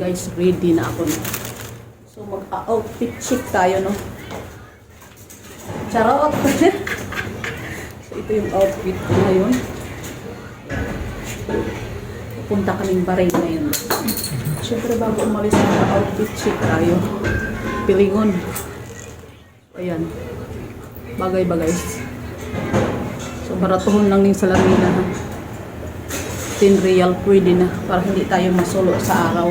Guys, ready na ako. No? So, mag-outfit check tayo, no? Charot! so, ito yung outfit ko ngayon. Pupunta kaming baray ngayon. Siyempre, bago umalis na outfit check tayo. Pilingon. Ayan. Bagay ba guys? So, baratuhon lang din sa lamina. Ha? 10 real pwede na para hindi tayo masulo sa araw.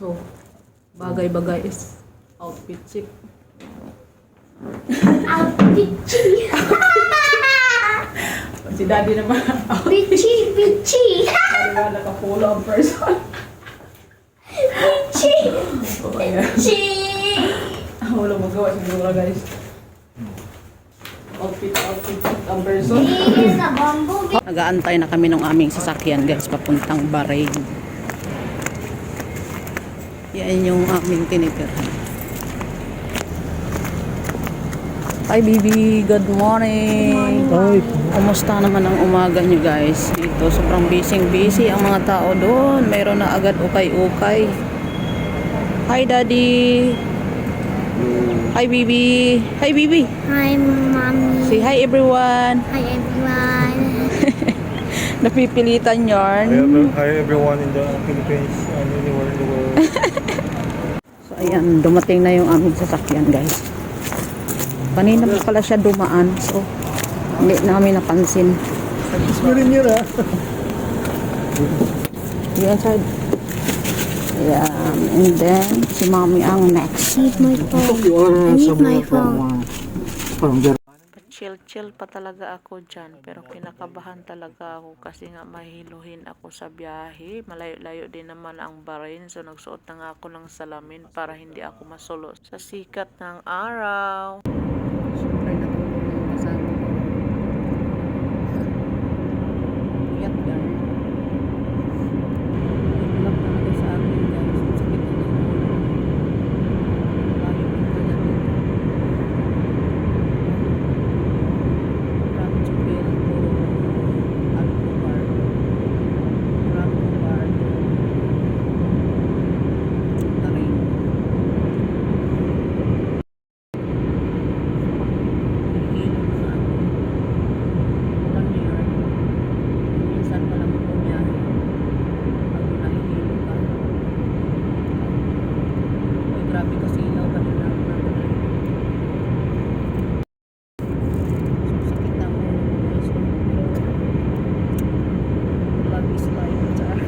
so, bagay-bagay is outfit check. Bitchy! Si daddy naman, Bitchy! Bitchy! daddy naman nakapulo ang person. Bitchy! Ayan. Bitchy! Wala magawa siguro guys. Outfit, outfit, ang person. Nagaantay na kami ng aming sasakyan guys papuntang Bahrain. Yan yung aming tinitirhan. Hi Bibi, good morning. Ay, Kumusta naman ang umaga nyo guys? Dito sobrang busy busy ang mga tao doon. Mayroon na agad ukay-ukay. Hi Daddy. Hi Bibi. Hi Bibi. Hi, mommy. Say hi everyone. Hi, everyone. Napipilitan yarn. hi, every- hi everyone in the Philippines and anywhere in the world. So ayan, dumating na yung aming sasakyan guys. Kanina pa pala siya dumaan. So, hindi namin napansin. Meron yun ah. Yan side. Ayan. And then, si mami ang next. Need my phone. I need my phone. From. Chill-chill pa talaga ako dyan. Pero kinakabahan talaga ako kasi nga mahiluhin ako sa biyahe. Malayo-layo din naman ang Bahrain. So nagsuot na nga ako ng salamin para hindi ako masulo sa sikat ng araw. Siyempre natulog yung kasama ko. Puyat yan. Iulap talaga sa akin guys. Ang sakit na ng ulo. Lagi kong kaya dito. from Chupil to Alcobar. From Alcobar to Taring. Nahihilo na ako. Alam niyo yun, minsan pa lang bumiyahe. Pag nahihilo ka. Uy, grabe kasi ilaw kanina. Grabe na sakit na ako guys love is life char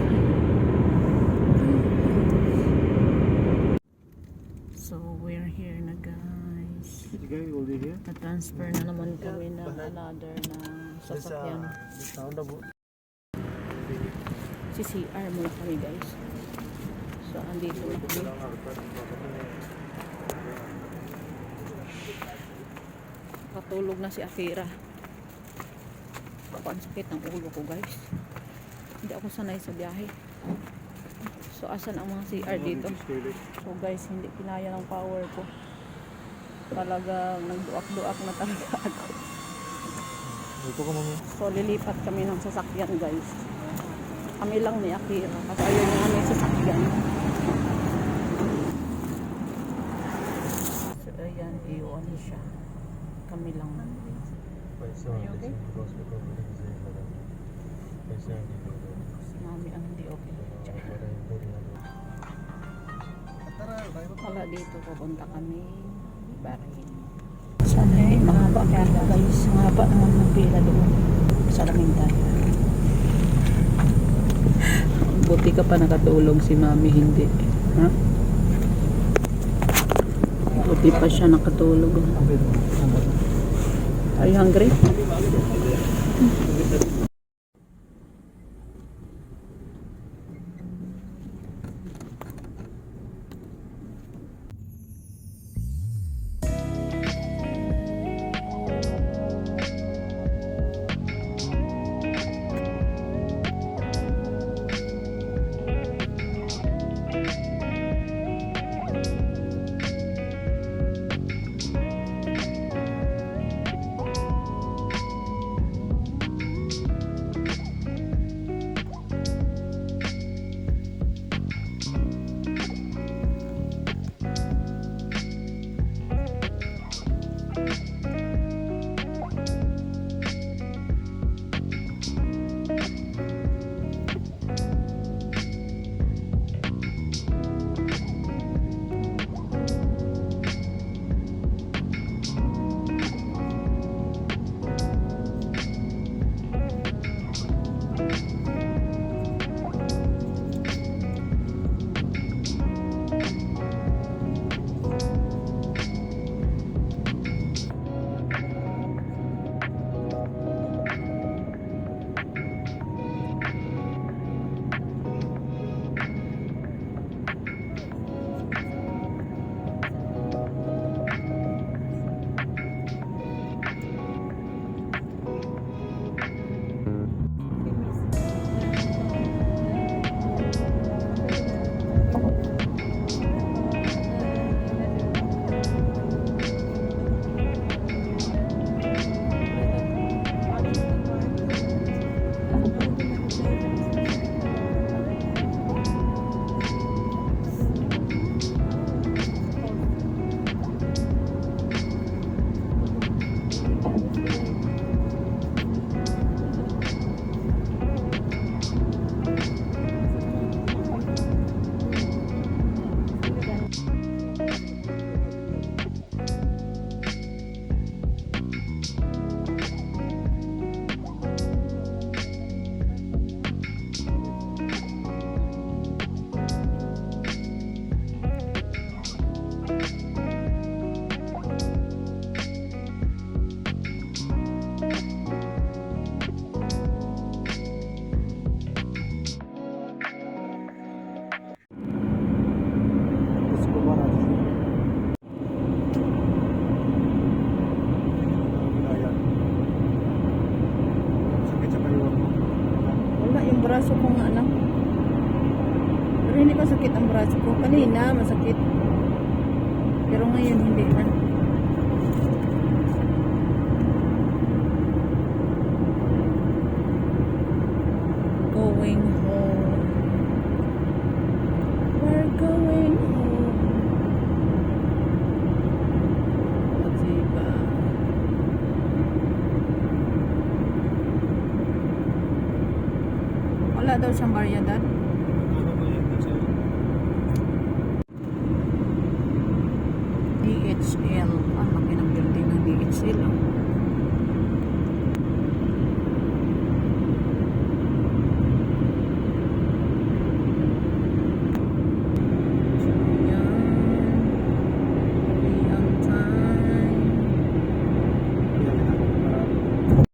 so we're here na guys This guy over here. na-transfer na naman kami ng another na sasakyan. Sound of si CR muna kami guys. So andito na kami. Patulog na si Akira. Ako ang sakit ng ulo ko guys. Hindi ako sanay sa biyahe. So asan ang mga CR dito? So guys hindi kinaya ng power ko talagang nagduak-duak na talaga ako. Ito ka mami. so lilipat kami ng sasakyan guys. Kami lang ni Akira kasi ayaw niya may sasakyan. So ayan iwan siya. Kami lang. Okay? si mami ang hindi okay. Wala dito pupunta kami Bahrain sana eh mahaba kaya guys mahaba naman ng pila doon sa laming tayo buti ka pa nakatulog si mami hindi. Ha? buti pa siya nakatulog are you hungry? Música braso ko nga anak. Pero hindi pa sakit ang braso ko. Kanina, masakit. Pero ngayon, hindi na. Wala daw